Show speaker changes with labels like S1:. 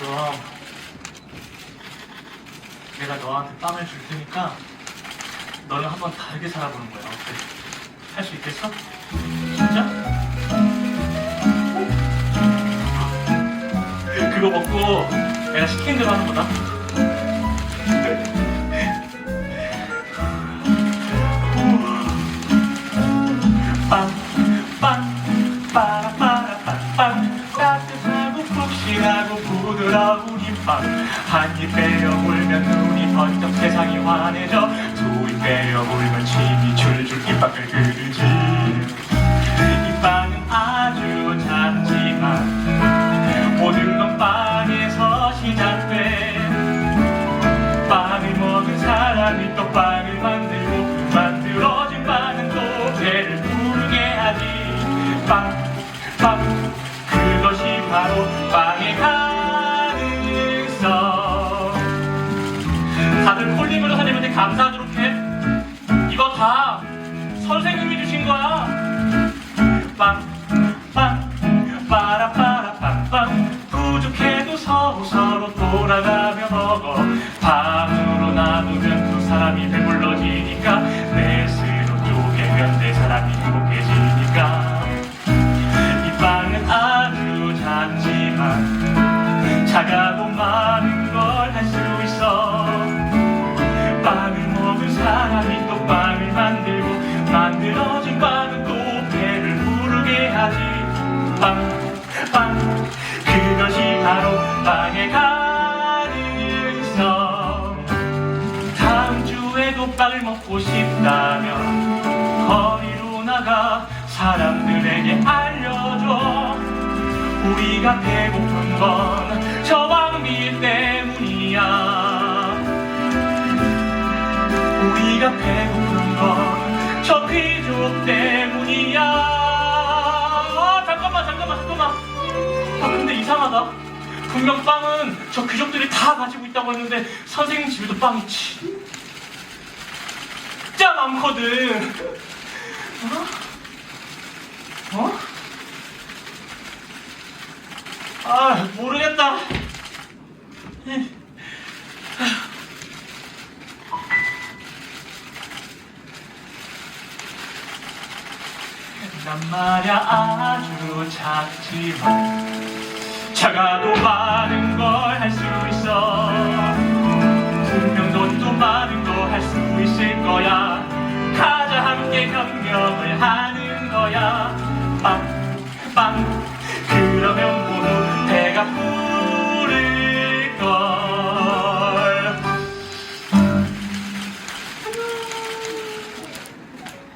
S1: 그럼 내가 너한테 빵을 줄 테니까 너는 한번 다르게 살아보는 거야. 어때? 할 수 있겠어? 진짜? 그거 먹고 내가 시킨 대로 하는 거다. 빵, 빵, 빠라빠라빵빵 부드러운 이빵 한입 빼어 물면 눈이 번쩍 세상이 환해져. 두입 빼어 물면 침이 줄줄 이빵을 그르지. 이 빵은 아주 작지만 모든 건 빵에서 시작돼. 빵을 먹은 사람이 또 빵을 만들고 그 만들어진 빵은 또 배를 부르게 하지. 빵, 빵 사람이 배불러지니까 넷으로 쪼개면 네 사람이 행복해지니까. 이 빵은 아주 작지만 작아도 많은 걸 할 수 있어. 빵을 먹은 사람이 또 빵을 만들고 만들어진 빵은 또 배를 부르게 하지. 빵, 빵 그것이 바로 빵의 가 빵을 먹고 싶다면 거리로 나가 사람들에게 알려줘. 우리가 배고픈 건저 왕비 때문이야. 우리가 배고픈 건 저 귀족 때문이야. 아 잠깐만 잠깐만 잠깐만. 아 근데 이상하다. 분명 빵은 저 귀족들이 다 가지고 있다고 했는데 선생님 집에도 빵이 진짜 많거든 어? 어? 아 모르겠다 난 말야 아주 작지만 작아도 많은